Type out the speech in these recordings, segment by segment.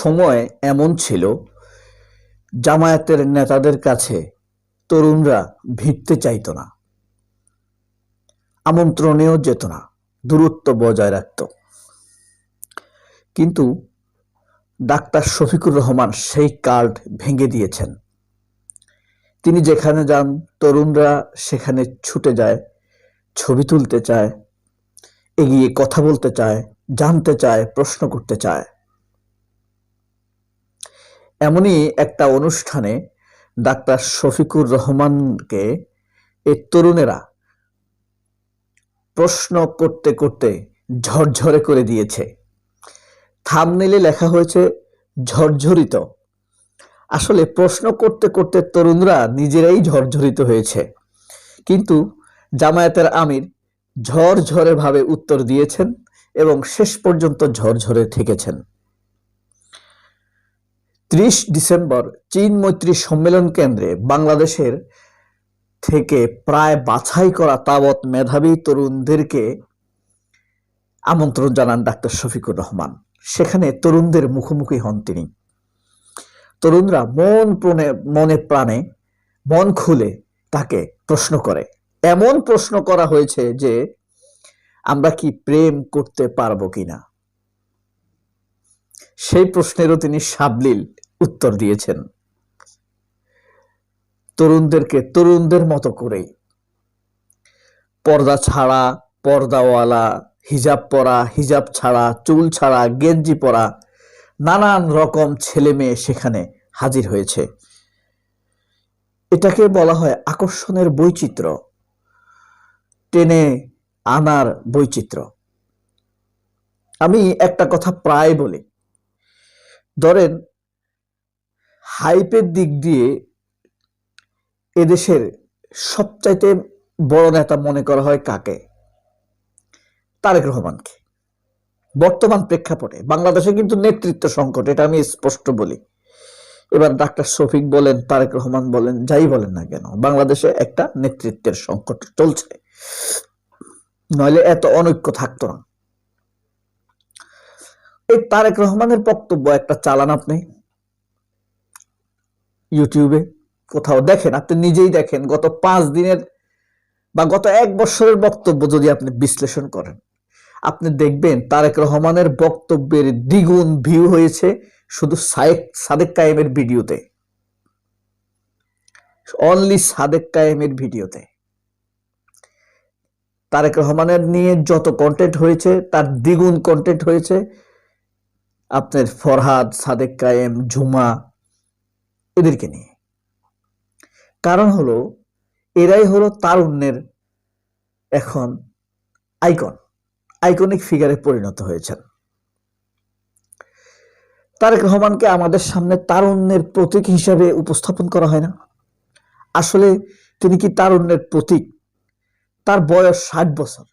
সময় এমন ছিল, জামায়াতের নেতাদের কাছে তরুণরা ভিড়তে চাইত না, আমন্ত্রণেও যেত না, দূরত্ব বজায় রাখত। কিন্তু ডাক্তার শফিকুর রহমান সেই কার্ড ভেঙে দিয়েছেন। তিনি যেখানে যান, তরুণরা সেখানে ছুটে যায়, ছবি তুলতে চায়, এগিয়ে কথা বলতে চায়, জানতে চায়, প্রশ্ন করতে চায়। এমনই একটা অনুষ্ঠানে ডাক্তার শফিকুর রহমানকে এই তরুণেরা প্রশ্ন করতে করতে ঝরঝরে করে দিয়েছে। থামনেলে লেখা হয়েছে, ঝরঝরিত। আসলে প্রশ্ন করতে করতে তরুণরা নিজেরাই ঝরঝরিত হয়েছে। কিন্তু জামায়াতের আমির ঝরঝরে ভাবে উত্তর দিয়েছেন এবং শেষ পর্যন্ত ঝরঝরে থেকেছেন। ত্রিশ ডিসেম্বর চীন মৈত্রী সম্মেলন কেন্দ্রে বাংলাদেশের থেকে প্রায় বাছাই করা তাবৎ মেধাবী তরুণদেরকে আমন্ত্রণ জানান ডাক্তার শফিকুর রহমান। সেখানে তরুণদের মুখোমুখি হন তিনি। তরুণরা মন প্রণে, মনে প্রাণে, মন খুলে তাকে প্রশ্ন করে। এমন প্রশ্ন করা হয়েছে যে, আমরা কি প্রেম করতে পারব কিনা? সেই প্রশ্নেরও তিনি সাবলীল উত্তর দিয়েছেন। তরুণদেরকে তরুণদের মতো করেই। পর্দা ছাড়া, পর্দাওয়ালা, হিজাব পরা, হিজাব ছাড়া, চুল ছাড়া, গেঞ্জি পরা, নানান রকম ছেলে মেয়ে সেখানে হাজির হয়েছে। এটাকে বলা হয় আকর্ষণের বৈচিত্র্য, টেনে আনার বৈচিত্র্য। আমি একটা কথা প্রায় বলি। ধরেন হাইপের দিক দিয়ে এদেশের সবচাইতে বড় নেতা মনে করা হয় কাকে? তারেক রহমানকে। বর্তমান প্রেক্ষাপটে বাংলাদেশে কিন্তু নেতৃত্ব সংকট, এটা আমি স্পষ্ট বলি। এবার ডাক্তার শফিক বলেন, তারেক রহমান বলেন, যাই বলেন না কেন, বাংলাদেশে একটা নেতৃত্বের সংকট চলছে। নইলে এত অনৈক্য থাকতো না। এই তারেক রহমানের বক্তব্য একটা চালান আপনি। ইউটিউবে কোথাও দেখেন, আপনি নিজেই দেখেন, গত পাঁচ দিনের বা গত এক বছরের বক্তব্য যদি আপনি বিশ্লেষণ করেন, আপনি দেখবেন তারেক রহমানের বক্তব্যের দ্বিগুণ ভিউ হয়েছে শুধু সায়েক, সাদেক কায়েমের ভিডিওতে। অনলি সাদেক কায়েমের ভিডিওতে। তারেক রহমানের নিয়ে যত কন্টেন্ট হয়েছে, তার দ্বিগুণ কন্টেন্ট হয়েছে আপনার ফরহাদ, সাদেক কায়েম, ঝুমা এদেরকে নিয়ে। কারণ হলো, এরাই হলো তারুণ্যের এখন আইকন আইকনিক ফিগারে পরিণত হয়েছেন। তারেক রহমানকে আমাদের সামনে তারুণ্যের প্রতীক হিসাবে উপস্থাপন করা হয় না। আসলে তিনি কি তারুণ্যের প্রতীক? তার বয়স ষাট বছর।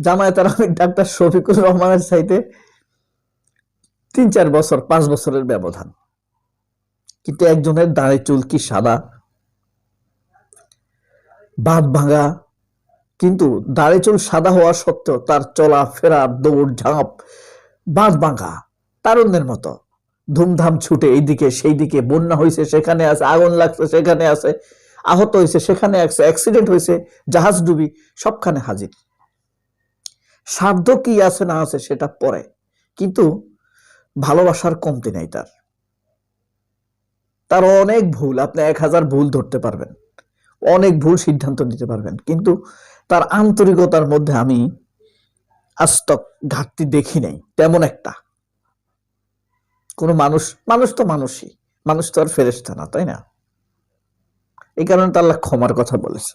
জামায়াতের আমির ডাক্তার শফিকুর রহমানের চাইতে তিন চার বছর, পাঁচ বছরের ব্যবধান। কিন্তু একজনের দাঁড়ে চুল কি সাদা, বাঁধ ভাঙা। কিন্তু দাড়ি চুল সাদা হওয়া সত্ত্বেও তার চলা, ফেরা, দৌড়, ঝাঁপ, বাঁধ ভাঙা তারুণ্যের মতো। ধুমধাম ছুটে এইদিকে সেই দিকে বন্যা হয়েছে সেখানে আছে, আগুন লাগছে, সেখানে আছে, আহত হয়েছে সেখানে আছে অ্যাক্সিডেন্ট হয়েছে জাহাজ ডুবি, সবখানে হাজির। সাধ্য কি আছে, না আছে, সেটা পরে। কিন্তু ভালোবাসার কমতি নাই তার। তার অনেক ভুল, আপনি এক হাজার ভুল ধরতে পারবেন। অনেক ভুল সিদ্ধান্ত নিতে পারবেন। কিন্তু তার আন্তরিকতার মধ্যে আমি আস্তক ঘাটতি দেখি নাই, তেমন একটা। কোন মানুষ মানুষ তো মানুষই, মানুষ তো আর ফেরেস্তা না, তাই না? এই কারণে তো আল্লাহ ক্ষমার কথা বলেছে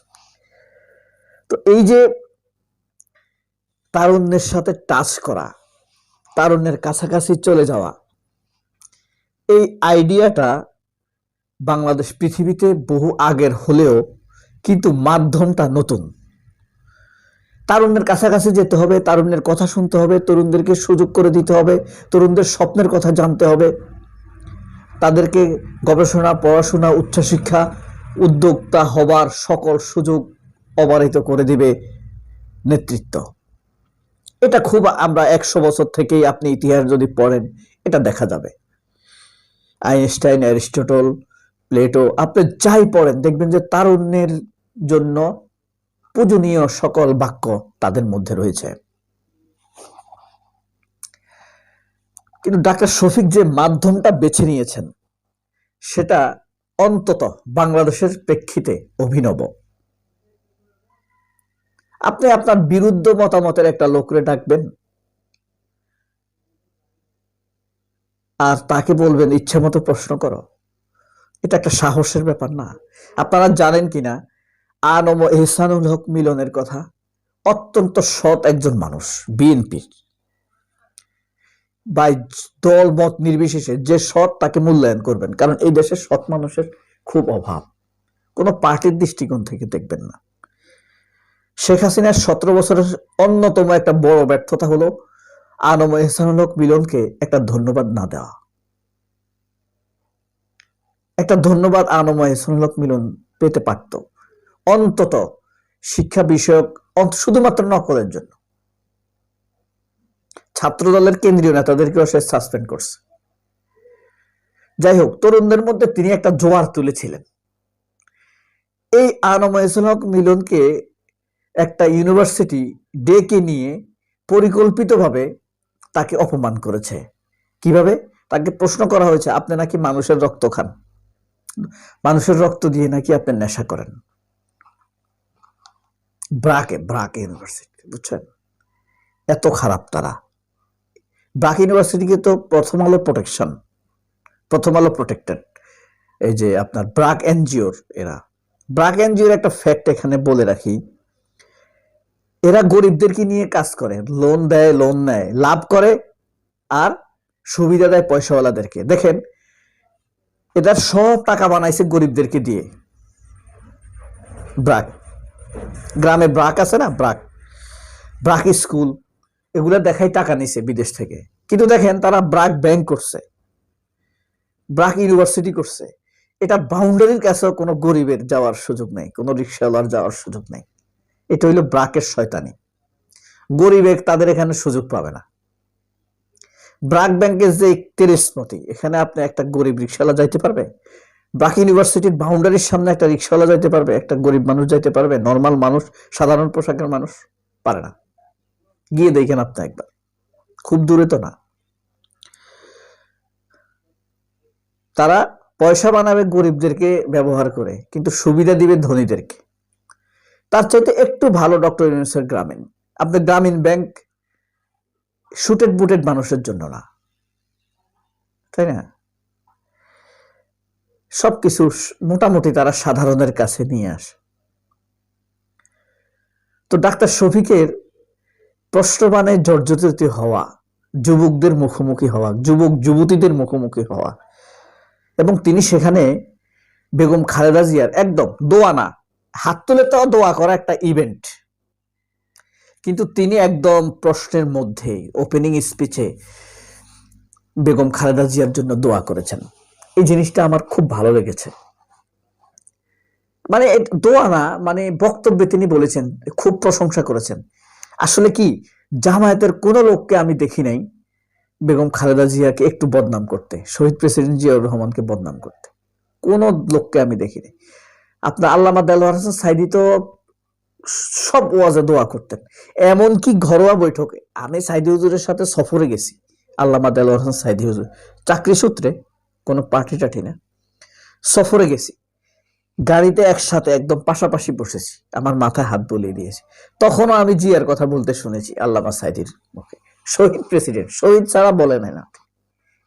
তো এই যে তারুণ্যের সাথে টাচ করা, তারুণ্যের কাছাকাছি চলে যাওয়া, এই আইডিয়াটা বাংলাদেশ পৃথিবীতে বহু আগের হলেও কিন্তু মাধ্যমটা নতুন। তারুণ্যের কাছাকাছি যেতে হবে, তারুণ্যের কথা শুনতে হবে, তরুণদেরকে সুযোগ করে দিতে হবে, তরুণদের স্বপ্নের কথা জানতে হবে। তাদেরকে গবেষণা, পড়াশোনা, উচ্চশিক্ষা, উদ্যোক্তা হবার সকল সুযোগ অবারিত করে দিবে নেতৃত্ব। এটা খুব আমরা একশো বছর থেকেই আপনি ইতিহাস যদি পড়েন, এটা দেখা যাবে। আইনস্টাইন, অ্যারিস্টটল প্লেটো, আপনি যাই পড়েন, দেখবেন যে তারুণ্যের জন্য পূজনীয় সকল বাক্য তাদের মধ্যে রয়েছে। কিন্তু ডাক্তার শফিক যে মাধ্যমটা বেছে নিয়েছেন, সেটা অন্তত বাংলাদেশের প্রেক্ষিতে অভিনব। আপনি আপনার বিরুদ্ধ মতামতের একটা লোকরে ডাকবেন, আর তাকে বলবেন ইচ্ছে মতো প্রশ্ন করো। এটা একটা সাহসের ব্যাপার না। আপনারা জানেন কিনা, আনম এহসানুল হক মিলনের কথা, অত্যন্ত সৎ একজন মানুষ বিএনপির বা দল মত নির্বিশেষে যে সৎ তাকে মূল্যায়ন করবেন, কারণ এই দেশে সৎ মানুষের খুব অভাব। কোনো পার্টির দৃষ্টিকোণ থেকে দেখবেন না। শেখ হাসিনার সতেরো বছরের অন্যতম একটা বড় ব্যর্থতা হলো আনম এহসানুল হক মিলনকে একটা ধন্যবাদ না দেওয়া। একটা ধন্যবাদ আনম এহসানুল মিলন পেতে পারত। অন্তত শিক্ষা বিষয়ক শুধুমাত্র নকলের জন্য। ছাত্র দলের কেন্দ্রীয় নেতাদেরকেও সে সাসপেন্ড করছে। যাই হোক তরুণদের মধ্যে তিনি একটা জোয়ার তুলেছিলেন। এই আনম এহসানুল হক মিলনকে একটা ইউনিভার্সিটি ডেকে নিয়ে পরিকল্পিতভাবে তাকে অপমান করেছে। কীভাবে? তাকে প্রশ্ন করা হয়েছে, আপনি নাকি মানুষের রক্ত খান? মানুষের রক্ত দিয়ে নাকি আপনি নেশা করেন। ব্রাকে, ব্রাক ইউনিভার্সিটি বুঝছেন? এত খারাপ তারা। ব্রাক ইউনিভার্সিটিকে তো প্রথম আলো প্রোটেকশন প্রথম আলো প্রোটেক্টেড এই যে আপনার ব্রাক এনজিওর এরা। ব্রাক এনজিওর একটা ফ্যাক্ট এখানে বলে রাখি। এরা গরিবদেরকে নিয়ে কাজ করে। লোন দেয় লোন নেয়, লাভ করে, আর সুবিধা দেয় পয়সাওয়ালাদেরকে। দেখেন এটার সব টাকা বানাইছে গরিবদেরকে দিয়ে। ব্রাক। গ্রামে ব্রাক আছে না? ব্রাক। ব্রাক স্কুল, এগুলা দেখাই টাকা নিছে বিদেশ থেকে। কিন্তু দেখেন, তারা ব্রাক ব্যাংক করছে, ব্রাক ইউনিভার্সিটি করছে। এটা বাউন্ডারির কাছেও কোনো গরিবের যাওয়ার সুযোগ নেই, কোনো রিক্সাওয়ালার যাওয়ার সুযোগ নেই। এটা হইল ব্রাকের শয়তানি। গরিবে তাদের এখানে সুযোগ পাবে না। ব্রাক ব্যাংকের যে তেরেসমতি এখানে আপনি একটা গরিব রিক্সাওয়ালা যাইতে পারবে। ব্রাক ইউনিভার্সিটির বাউন্ডারির সামনে একটা রিক্সাওয়ালা যাইতে পারবে, একটা গরিব মানুষ যাইতে পারবে নর্মাল মানুষ, সাধারণ পোশাকের মানুষ, পারে না। গিয়ে দেখেন আপনি একবার। খুব দূরে তো না। তারা পয়সা বানাবে গরিবদেরকে ব্যবহার করে, কিন্তু সুবিধা দিবে ধনীদেরকে। তার চাইতে একটু ভালো ডক্টর ইউনুসের গ্রামীণ। আপনার গ্রামীণ ব্যাংক শুটেড বুটেড মানুষের জন্য না। তাই না? সবকিছু স- মোটামুটি তারা সাধারণের কাছে নিয়ে আসে। তো ডাক্তার শফিকের প্রশ্নবানে জর্জরিত হওয়া, যুবকদের মুখোমুখি হওয়া, যুবক যুবতীদের মুখোমুখি হওয়া, এবং তিনি সেখানে বেগম খালেদা জিয়ার একদম দোয়া না, হাত তুলে তো দোয়া করা একটা ইভেন্ট কিন্তু তিনি একদম প্রশ্নের মধ্যে ওপেনিং স্পিচে বেগম খালেদা জিয়ার জন্য দোয়া করেছেন। এই জিনিসটা আমার খুব ভালো লেগেছে। মানে দোয়া না মানে বক্তব্যে তিনি বলেছেন, খুব প্রশংসা করেছেন। আসলে কি, জামায়াতের কোন লোককে আমি দেখি নাই বেগম খালেদা জিয়াকে একটু বদনাম করতে, শহীদ প্রেসিডেন্ট জিয়াউর রহমানকে বদনাম করতে। কোন লোককে আমি দেখিনি আপনার আল্লামা দেলোয়ার হাসান সাইদি তো সব ওয়াজে দোয়া করতেন। এমনকি ঘরোয়া বৈঠকে আমি সাইদি হুজুরের সাথে সফরে গেছি, আল্লামা দেলোয়ার হাসান সাইদি হুজুর। চাকরি সূত্রে কোনো পার্টি টাটি না। সফরে গেছি। গাড়িতে একসাথে একদম পাশাপাশি বসেছি। আমার মাথায় হাত বুলিয়ে দিয়েছি। তখনও আমি জিয়ার কথা বলতে শুনেছি আল্লামা সাইদির মুখে। শহীদ প্রেসিডেন্ট, শহীদ ছাড়া বলে নাই না।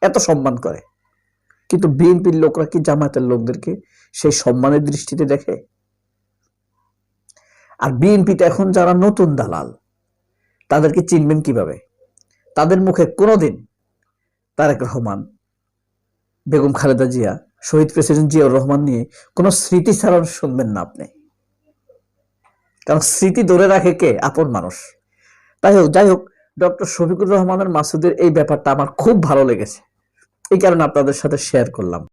এত সম্মান করে। কিন্তু বিএনপির লোকরা কি জামায়াতের লোকদেরকে সেই সম্মানের দৃষ্টিতে দেখে? আর বিএনপিতে এখন যারা নতুন দালাল, তাদেরকে চিনবেন কীভাবে? তাদের মুখে কোনোদিন তারেক রহমান, বেগম খালেদা জিয়া, শহীদ প্রেসিডেন্ট জিয়াউর রহমান নিয়ে কোনো স্মৃতি স্মৃতিচারণ শুনবেন না আপনি। কারণ স্মৃতি ধরে রাখে কে? আপন মানুষ। তাই হোক, যাই হোক, ডক্টর শফিকুর রহমানের মাসুদের এই ব্যাপারটা আমার খুব ভালো লেগেছে। এই কারণে আপনাদের সাথে শেয়ার করলাম।